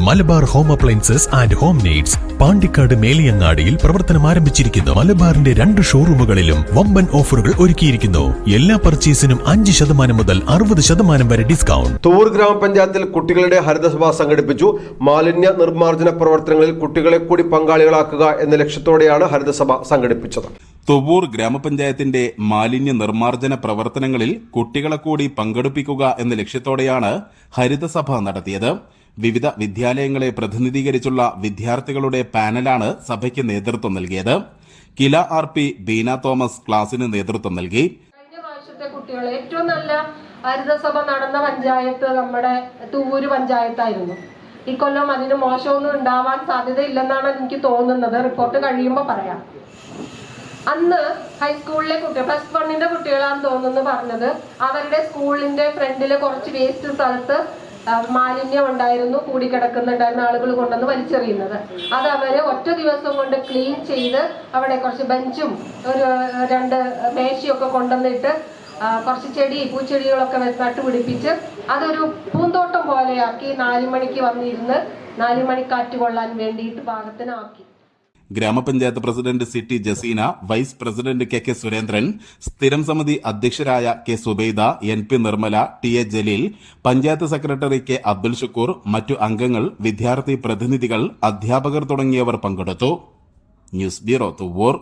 Malabar home appliances and home needs Pandikkad മേലിയങ്ങാടിയിൽ പ്രവർത്തനം ആരംഭിച്ചിരിക്കുന്നു. മലബാറിന്റെ രണ്ട് ഷോറൂമുകളിലും വമ്പൻ ഓഫറുകൾ ഒരുക്കിയിരിക്കുന്നു. എല്ലാ പർച്ചേസിനും അഞ്ച് ശതമാനം മുതൽ അറുപത് ശതമാനം വരെ ഡിസ്കൗണ്ട്. തൂർ ഗ്രാമപഞ്ചായത്തിൽ കുട്ടികളുടെ ഹരിതസഭ സംഘടിപ്പിച്ചു. മാലിന്യ നിർമ്മാർജന പ്രവർത്തനങ്ങളിൽ കുട്ടികളെ കൂടി പങ്കാളികളാക്കുക എന്ന ലക്ഷ്യത്തോടെയാണ് ഹരിതസഭ സംഘടിപ്പിച്ചത്. തുവൂർ ഗ്രാമപഞ്ചായത്തിന്റെ മാലിന്യ നിർമ്മാർജന പ്രവർത്തനങ്ങളിൽ കുട്ടികളെ കൂടി പങ്കെടുപ്പിക്കുക എന്ന ലക്ഷ്യത്തോടെയാണ് ഹരിതസഭ നടത്തിയത്. വിവിധ വിദ്യാലയങ്ങളെ പ്രതിനിധീകരിച്ചുള്ള വിദ്യാർത്ഥികളുടെ പാനലാണ് സഭയ്ക്ക് നേതൃത്വം നൽകിയത്. KILA R P Beena Thomas ക്ലാസിന് നേതൃത്വം നൽകി. കുട്ടികൾ ഏറ്റവും നല്ല ഹരിതസഭ നടന്ന പഞ്ചായത്ത് നമ്മുടെ തൂവൂര് പഞ്ചായത്തായിരുന്നു. ഇക്കൊല്ലം അതിന് മോശമൊന്നും ഉണ്ടാവാൻ സാധ്യതയില്ലെന്നാണ് എനിക്ക് തോന്നുന്നത്. റിപ്പോർട്ട് കഴിയുമ്പോൾ പറയാം. അന്ന് ഹൈസ്കൂളിലെ കുട്ടികൾ പ്ലസ് വണ്ണിന്റെ കുട്ടികളാണെന്ന് തോന്നുന്നു പറഞ്ഞത്. അവരുടെ സ്കൂളിന്റെ ഫ്രണ്ടിൽ കുറച്ച് വേസ്റ്റ് സ്ഥലത്ത് മാലിന്യം ഉണ്ടായിരുന്നു കൂടിക്കിടക്കുന്നുണ്ടായിരുന്ന ആളുകൾ കൊണ്ടുവന്ന് വലിച്ചെറിയുന്നത്. അത് അവർ ഒറ്റ ദിവസം കൊണ്ട് ക്ലീൻ ചെയ്ത് അവിടെ കുറച്ച് ബെഞ്ചും ഒരു രണ്ട് മേശയൊക്കെ കൊണ്ടുവന്നിട്ട് കുറച്ച് ചെടി പൂച്ചെടികളൊക്കെ നട്ടുപിടിപ്പിച്ച് അതൊരു പൂന്തോട്ടം പോലെയാക്കി നാലുമണിക്ക് വന്നിരുന്ന് നാലുമണിക്കാറ്റ് കൊള്ളാൻ വേണ്ടിയിട്ട് പാകത്തിനാക്കി. ഗ്രാമപഞ്ചായത്ത് president C T Jaseena vice president K K Surendran സ്ഥിരം സമിതി അധ്യക്ഷരായ K Subaida N P Nirmala T A Jaleel panchayat secretary K Abdul Shukkoor മറ്റു അംഗങ്ങൾ വിദ്യാർത്ഥി പ്രതിനിധികൾ അധ്യാപകർ തുടങ്ങിയവർ പങ്കെടുത്തു. News bureau Thuvvur.